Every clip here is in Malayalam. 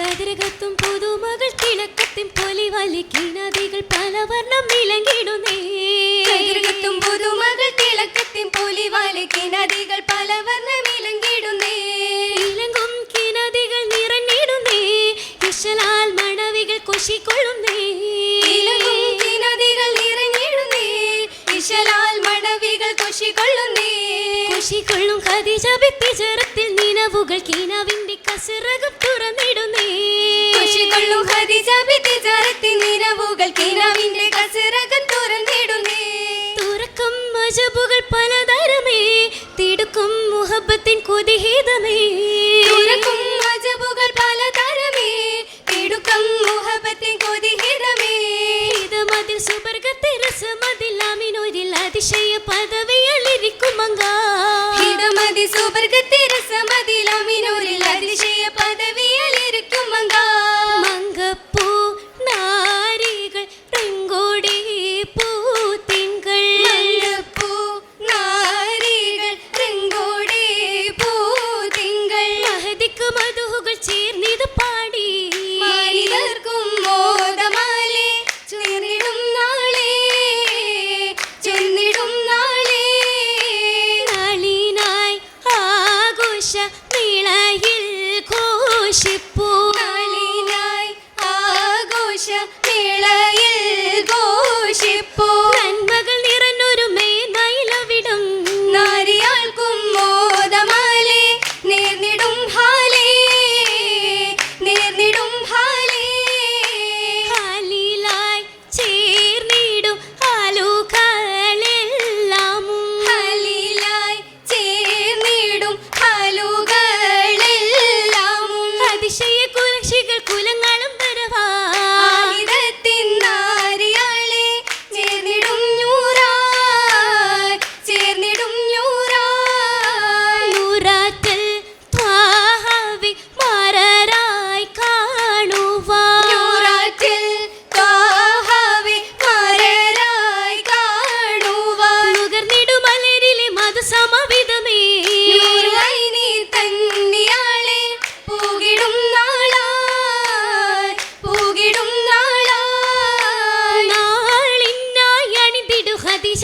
കതിരകത്തും പുതുമകൾ തിളക്കത്തിൻ പൊലി വലിക്കിണതികൾ പല വർണം വിലങ്ങിടുന്നേ. കതിരകത്തും പുതുമകൾ തിളക്കത്തിൻ പൊലി വലിക്കിണതികൾ പല വർണം വിലങ്ങിടുന്നേ. ഇലങ്ങും കിണതികൾ നിറഞ്ഞിടുന്നേ. ഇശലാൽ മണവികൾ കൊശിക്കൊള്ളുന്നേ. അതിജാപിതിജാരത്തെ നിരവുകൾ കിനാവിന്റെ കസരകം തുറന്നിടുന്നേ. തുറക്കും മജബുകൾ പലതരമേ തിടുക്കും മുഹബത്തിൻ കൊതിഹീതമേ. തുറക്കും മജബുകൾ പലതരമേ തിടുക്കും മുഹബത്തിൻ കൊതിഹീതമേ. ഇതമതിൽ സുവർഗത്തെ രസമതിലാമിനൊരിൽ അതിശയ പദവിയലിരിക്കുമങ്ക ഇതമതി സുവർഗത്തെ രസമതിലാമിനൊരിൽ വിളയിൽ ഘോഷിപ്പു.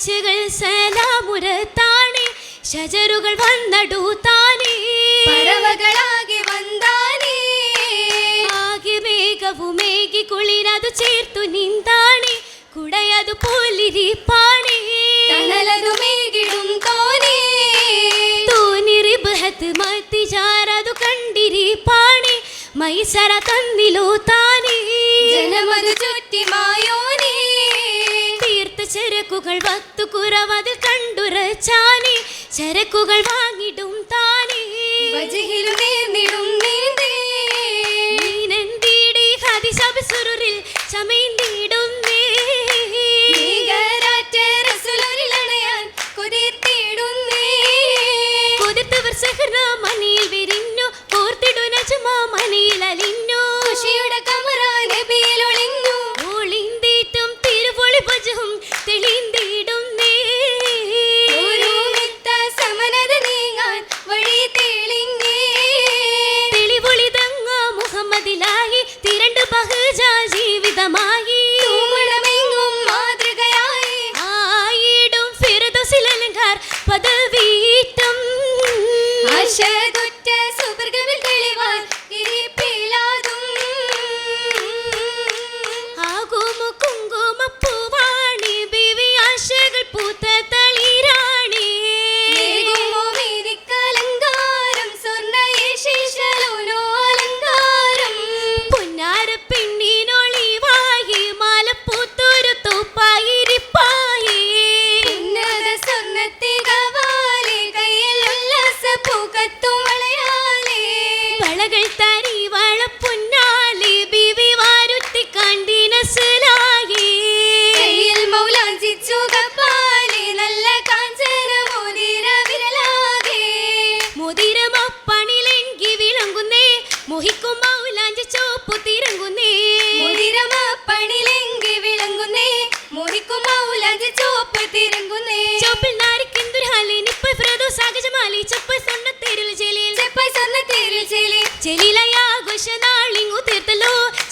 കാഴ്ചകൾ സലാമുരത്താണി ഷജറുകൾ വന്നടൂത്താനേ പറവകളാകെ വന്നാനേ ആകെ വേഗവുമേകി കുളിരതു ചേർത്തു നിന്താണി. കുടയതു പോലിരിപ്പാണി. തണലതു മേകിടും തോനെ. തോനിറി ബഹത്ത് മത്തി ചാരതു കണ്ടിരിപ്പാണി. മൈസര തന്നിലോ താനേ. ജനമതു ചുറ്റിമായോ ചരക്കുകൾ വത്തു കുറവതിൽ കണ്ടുരച്ചാനേ ചരക്കുകൾ വാങ്ങിടും താനേ. മൗലാഞ്ചി ചോപ്പു തിരങ്ങുന്നേ. മുതിരമ പണിലെങ്കി വിളങ്ങുന്നേ. മോഹിക്കും മൗലാഞ്ചി ചോപ്പ് തിരങ്ങുന്നേ. ചോപ്പിൽ നാരിക്കെന്തൊരു ഹലേൻ ഇപ്പോൾ സാഗജമാലി ചെപ്പ സ്വർണത്തേരിൽ ജലീൽ. ചെപ്പ സ്വർണത്തേരിൽ ജലീൽ. ജലീലായി ആഘോഷ നാളിങ്ങു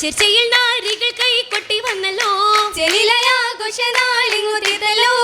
ചർച്ചയിൽ നാരികൾ കൈ കൊട്ടി വന്നല്ലോ. ജലീലായി ആഘോഷ നാളിങ്ങു തീർത്തല്ലോ.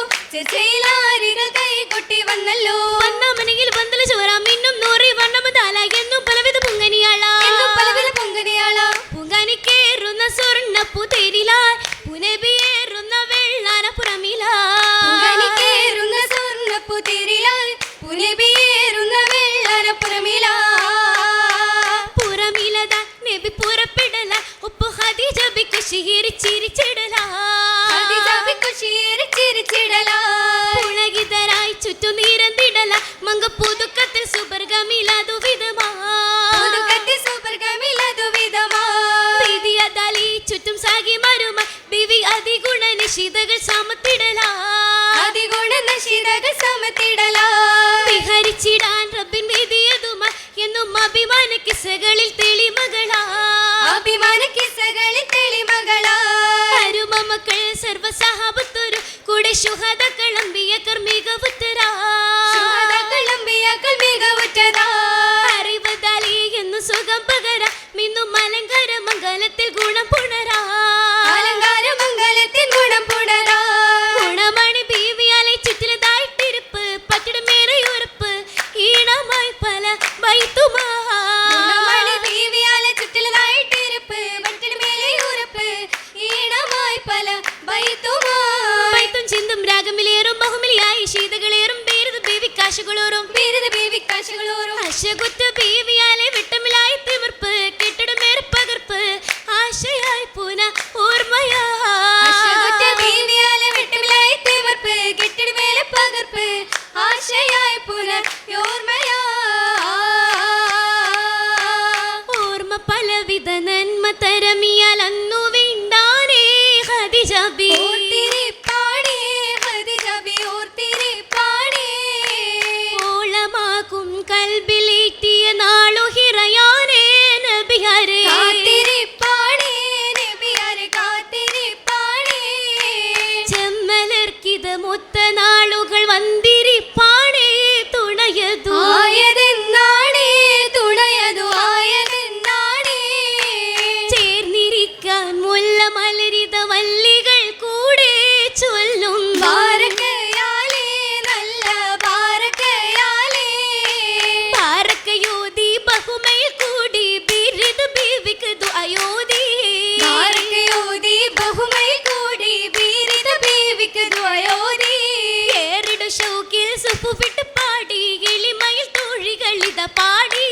ഇടക സമത്തിടലാ വിഹരിച്ചിടാൻ റബ്ബിൻ എന്നും അഭിമാന കിസകളിൽ തെളിമകളാ. ചിന്തും രാഗമിലേറും ശീതകളേറും പേരുത് ബേബി കാശുകളോറും പേരുത് ബേബി അശകുത്ത് മുത്ത നാളുകൾ വന്തിരിപ്പ தூக்கில் சுப்பு விட்டு பாடி எளிமையில் தோழிகள் இத பாடி.